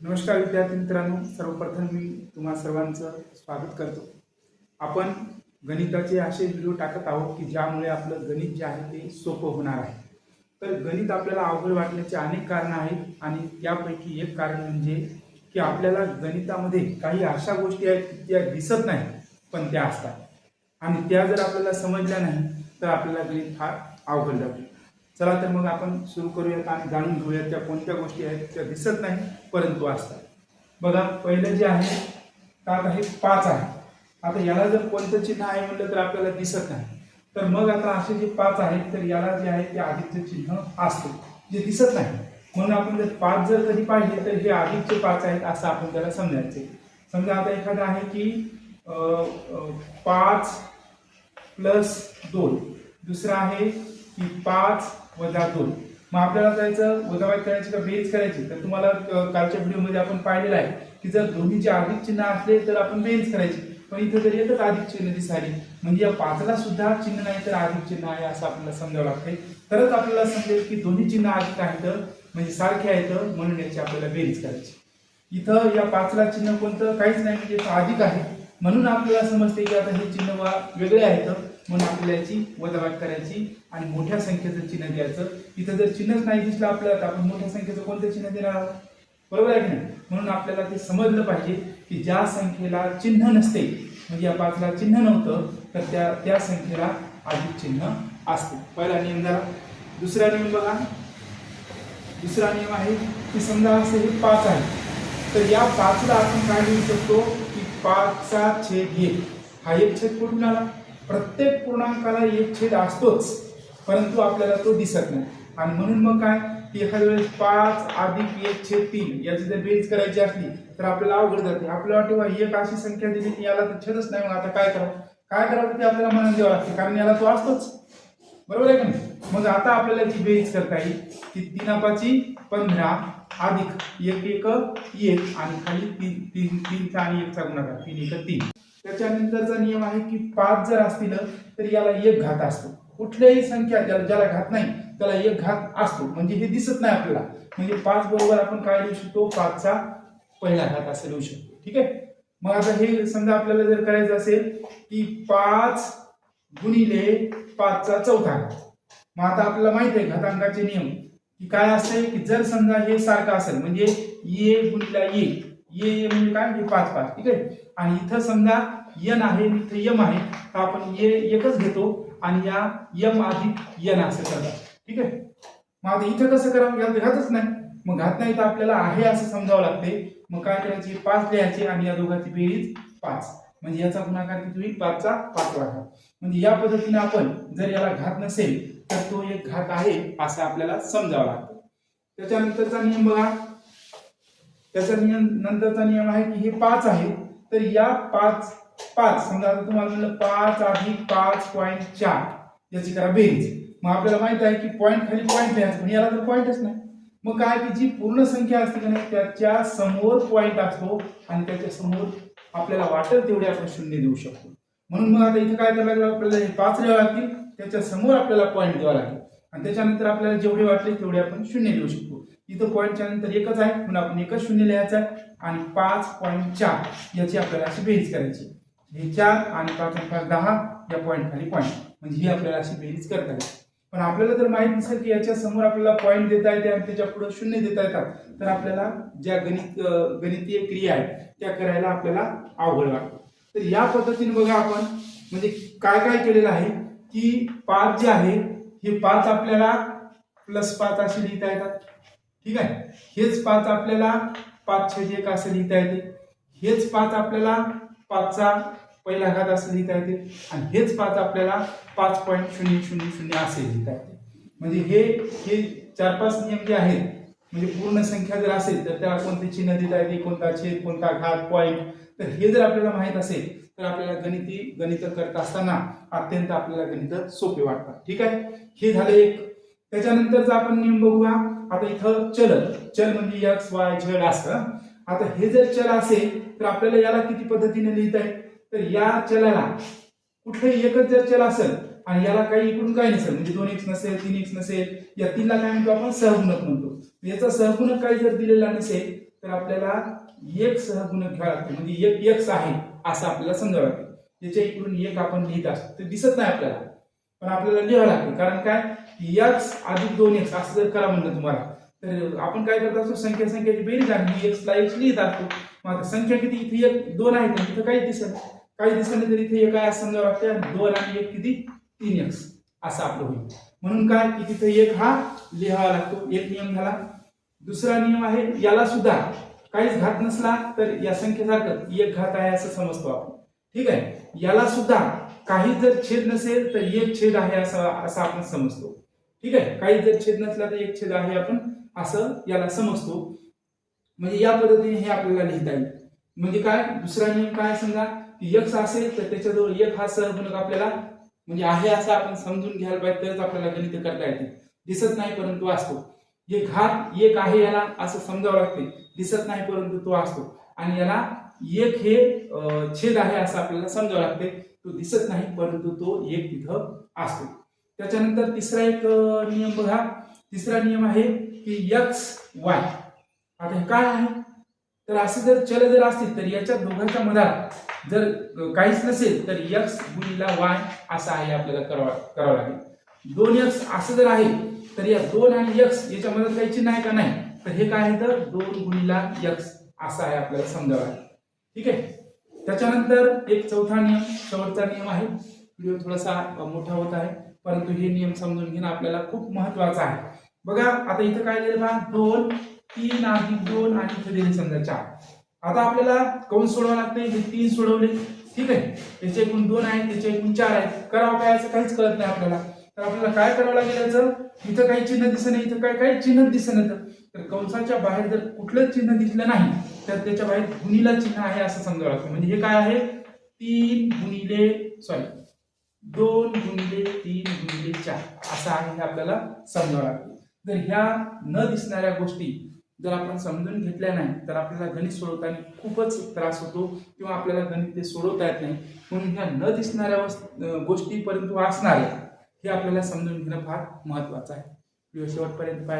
नमस्कार विद्यार्थी मित्रांनो सर्वप्रथम मी तुम्हा सर्वांचं स्वागत करतो. आपण गणिताचे असे व्हिडिओ टाकत आहोत की ज्यामुळे आपलं गणित जे आहे ते सोपं होणार आहे. तर गणित आपल्याला अवघड वाटण्याचे अनेक कारणं आहेत आणि त्यापैकी एक कारण म्हणजे की आपल्याला गणितामध्ये काही अशा गोष्टी आहेत की त्या दिसत नाही पण त्या असतात. आणि त्या जर आपल्याला समजल्या नाही तर आपल्याला गणित फार अवघड जाते. चला तर मग आपण सुरू करूयात आणि जाणून घेऊयात त्या कोणत्या गोष्टी आहेत त्या दिसत नाही परंतु असतात. बघा पहिलं जे आहे तात आहे पाच आहे. आता याला जर कोणतं चिन्ह आहे म्हटलं तर आपल्याला दिसत नाही. तर मग आता असे जे पाच आहेत तर याला जे आहे ते अधिकचं चिन्ह असते जे दिसत नाही. म्हणून आपण जर पाच जर कधी पाहिले तर हे आधीचे पाच आहेत असं आपण त्याला समजायचे समजा आता एखादं आहे की पाच प्लस दोन. दुसरं आहे की पाच व दोन मग आपल्याला जायचं वजाबाकी करायची का बेरीज करायची तर तुम्हाला कालच्या व्हिडिओमध्ये आपण पाहिलेलं आहे की जर दोन्हीचे अधिक चिन्ह असले तर आपण बेरीज करायची पण इथं जर एकच अधिक चिन्ह दिसाली म्हणजे या पाचला सुद्धा चिन्ह नाही तर अधिक चिन्ह आहे असं आपल्याला समजावं लागतंय. तरच आपल्याला समजेल की दोन्ही चिन्ह अधिक आहेत म्हणजे सारखे आहेत म्हणून याची आपल्याला बेरीज करायची. इथं या पाचला चिन्ह कोणतं? काहीच नाही म्हणजे अधिक आहे. म्हणून आपल्याला समजते की आता हे चिन्ह वा वेगळे आहेत. म्हणून आपल्याला याची वजाबाकी करायची आणि मोठ्या संख्येचं चिन्ह द्यायचं. इथं जर चिन्हच नाही दिसलं आपल्याला तर आपण मोठ्या संख्येचं कोणतं चिन्ह देणार आहोत? बरोबर आहे की नाही? म्हणून आपल्याला ते समजलं पाहिजे की ज्या संख्येला चिन्ह नसते म्हणजे या पाचला चिन्ह नव्हतं तर त्या त्या संख्येला अधिक चिन्ह असते. पहिला नियम झाला दुसरा नियम बघा. दुसरा नियम आहे की समजा असं हे पाच आहे तर या पाचला आपण काय लिहू शकतो? की पाचचा छेद एक. हा एक छेद कुठून आला? प्रत्येक पूर्णांकाला एक छेद असतोच परंतु आपल्याला तो दिसत नाही. आणि म्हणून मग काय? की एखाद्या वेळेस पाच अधिक एक छेद तीन याची जर बेरीज करायची असली तर आपल्याला अवघड जाते. आपल्याला वाटते बा एक अशी संख्या दिली की याला तर छेदच नाही. मग आता काय करावं? काय करावं ते आपल्याला मनात द्यावं लागते कारण याला तो असतोच. बरोबर आहे का नाही? मग आता आपल्याला जी बेरीज करता येईल ती तीन अपाची पंधरा अधिक एक एक एक आणि खाली तीन तीन तीनचा आणि एकचा गुणाकार तीन एक तीन. त्याच्यानंतरचा नियम आहे की पाच जर असतील तर याला एक घात असतो. कुठल्याही संख्या ज्याला ज्याला घात नाही त्याला एक घात असतो. म्हणजे हे दिसत नाही आपल्याला. म्हणजे पाच बरोबर आपण काय लिहू शकतो? पाचचा पहिला घात असं लिहू शकतो. ठीक आहे? मग आता हे समजा आपल्याला जर करायचं असेल की पाच गुणिले पाचचा चौथा घात. मग आता आपल्याला माहीत आहे घातांकाचे नियम. की काय असते की जर समजा हे सारखं असेल म्हणजे ये गुणिला एक ये ये म्हणजे काय? म्हणजे पाच पाच. ठीक आहे? आणि इथं समजा यन आहे आणि इथं यम आहे तर आपण ये एकच घेतो आणि या यम अधिक यन असं करतात ठीक आहे? मग आता इथं कसं करावं? यात घातच नाही. मग घात नाही तर आपल्याला आहे असं समजावं लागते. मग काय करायची? पाच लिहायचे आणि या दोघांची बेरीज पाच. म्हणजे याचा गुणाकार किती होईल? पाचचा पाचवा घात म्हणजे या पद्धतीने आपण जर याला घात नसेल तर तो एक घात आहे असं आपल्याला समजावं लागतं. त्याच्यानंतरचा नियम बघा. त्याचा नियम नंतरचा नियम आहे की हे पाच आहे. तर या पाच पाच समजा आता तुम्हाला म्हणलं पाच अधिक पाच पॉईंट चार. याची करा बेरीज. मग आपल्याला माहीत आहे की पॉईंट खाली पॉईंट लिहायचं पण याला तर पॉईंटच नाही. मग काय की जी पूर्ण संख्या असते का नाही त्याच्यासमोर पॉईंट असतो आणि त्याच्यासमोर आपल्याला वाटेल तेवढे आपण शून्य देऊ शकतो. म्हणून मग आता इथं काय करायला लागलं आपल्याला? हे पाच लिहावं लागतील. त्याच्यासमोर आपल्याला पॉईंट द्यावा लागेल. आणि त्याच्यानंतर आपल्याला जेवढे वाटले तेवढे आपण शून्य देऊ शकतो. इथं पॉईंटच्या नंतर एकच आहे. म्हणून आपण एकच शून्य लिहायचं आहे. आणि पाच पॉईंट चार याची आपल्याला अशी बेरीज करायची. हे चार आणि पाच आणि पाच दहा या पॉईंट खाली पॉईंट म्हणजे ही आपल्याला अशी बेरीज करता येईल. पण आपल्याला जर माहीत नसेल की याच्या समोर आपल्याला पॉईंट देता येते आणि त्याच्या पुढे शून्य देता येतात तर आपल्याला ज्या गणित गणितीय क्रिया आहेत त्या करायला आपल्याला अवघड वाटतं. तर या पद्धतीने बघा आपण म्हणजे काय काय केलेलं आहे की पाच जे आहे हे पाच आपल्याला प्लस पाच असे लिहिता येतात. ठीक आहे? हेच पाच आपल्याला पाच छेद एक असं लिहिता येते. हेच पाच आपल्याला पाचचा पहिला घात असं लिहिता येते. आणि हेच पाच आपल्याला पाच पॉईंट शून्य शून्य शून्य असे लिहिता येते. म्हणजे हे हे चार पाच नियम जे आहेत म्हणजे पूर्ण संख्या जर असेल तर त्याला कोणते चिन्ह देता येते? कोणता छेद कोणता घात पॉईंट तर हे जर आपल्याला माहीत असेल तर आपल्याला गणिती गणित करत असताना अत्यंत आपल्याला गणित सोपे वाटतात. ठीक आहे? हे झालं एक. त्याच्यानंतरचा आपण नियम बघूया. आता इथं चल चल म्हणजे एक्स वाय झेड असतं. आता हे जर चल असेल तर आपल्याला याला किती पद्धतीने लिहिता येईल? तर या चलाला कुठलंही एकच जर चल असेल आणि याला काही इकडून काही नसेल म्हणजे दोन एक्स नसेल तीन एक्स नसेल या तीनला काय म्हणतो आपण? सहगुणक म्हणतो. याचा सहगुणक काही जर दिलेला नसेल तर आपल्याला एक सहगुणक घ्यावं घ्यावा लागतो. म्हणजे एक एक्स आहे असं आपल्याला समजावं लागतं. त्याच्या इकडून एक आपण लिहित असतो. ते दिसत नाही आपल्याला. पण आपल्याला लिहावं लागतं. कारण काय? एक्स अधिक दोन एक्स असं जर करा म्हणलं तुम्हाला तर आपण काय करत असतो? संख्या संख्याची बेरीज आणि एक्स ला एक्स लिहित असतो. मग आता संख्या किती? इथे एक दोन आहे तर तिथं काही दिसत काही दिसत तरी तर इथे एक आहे असं समजावं लागतं दोन आणि एक किती? तीन एक्स असं आपलं होईल. म्हणून काय? की तिथे एक हा लिहावा लागतो. एक नियम झाला. दुसरा नियम आहे याला सुद्धा काहीच घात नसला तर या संख्येसारखं एक घात आहे असं समजतो आपण. ठीक आहे? याला सुद्धा काही जर छेद नसेल तर एक छेद आहे असं असं आपण समजतो. ठीक आहे? काही जर छेद नसला तर एक छेद आहे आपण असं याला समजतो. म्हणजे या पद्धतीने हे आपल्याला लिहिता येईल. म्हणजे काय? दुसरा नियम काय समजा? की एक्स असेल तर त्याच्याजवळ एक हा सहगुणक आपल्याला म्हणजे आहे असं आपण समजून घ्यायला पाहिजे तरच आपल्याला गणित करता येते. दिसत नाही परंतु असतो. हे घात एक आहे याला असं समजावं लागते. दिसत नाही परंतु तो असतो. आणि याला एक हे छेद आहे असं आपल्याला समजावं लागते. तो दिसत नाही परंतु तो एक तिथं असतो. त्याच्यानंतर तिसरा एक नियम बघा. तिसरा नियम आहे की यक्स वाय आता हे काय आहे? तर असे जर चल जर असतील तर याच्या दोघांच्या मधात जर काहीच नसेल तर यक्स गुणीला वाय असं आहे आपल्याला करावा करावं लागेल. दोन यक्स असं जर आहे तर या दोन आणि यक्स याच्या मधात काही चिन्ह आहे का नाही? तर हे काय आहे तर दोन गुणीला यक्स असं आहे आपल्याला समजावं लागेल. ठीक आहे? त्याच्यानंतर एक चौथा नियम शेवटचा नियम आहे. व्हिडिओ थोडासा मोठा होत आहे. परंतु हे नियम समजून घेणं आपल्याला खूप महत्वाचं आहे. बघा आता इथं काय दिलं ना दोन तीन अधिक दोन आणि इथं दिले समजा चार. आता आपल्याला कंस सोडवा लागते हे तीन सोडवले. ठीक आहे? त्याचे एकूण दोन आहेत त्याचे एकूण चार आहेत. करावं काय असं काहीच कळत नाही आपल्याला. तर आपल्याला काय करावं लागेल याचं? इथं काही चिन्ह दिसत नाही इथं काय काही चिन्ह दिसत नाही तर कंसाच्या बाहेर जर कुठलंच चिन्ह दिसलं नाही तर त्याच्या बाहेर गुणीला चिन्ह आहे असं समजावं लागतं. म्हणजे हे काय आहे? तीन गुणिले सॉरी दोन गुणिले तीन गुणिले चार. असं आहे हे आपल्याला समजावं लागतं. जर ह्या न दिसणाऱ्या गोष्टी जर आपण समजून घेतल्या नाही तर आपल्याला गणित सोडवताना खूपच त्रास होतो किंवा आपल्याला गणित ते सोडवता येत नाही. म्हणून ह्या न दिसणाऱ्या गोष्टी परंतु असणाऱ्या हे आपल्याला समजून घेणं फार महत्वाचं आहे. व्हिडिओ शेवटपर्यंत पाहिजे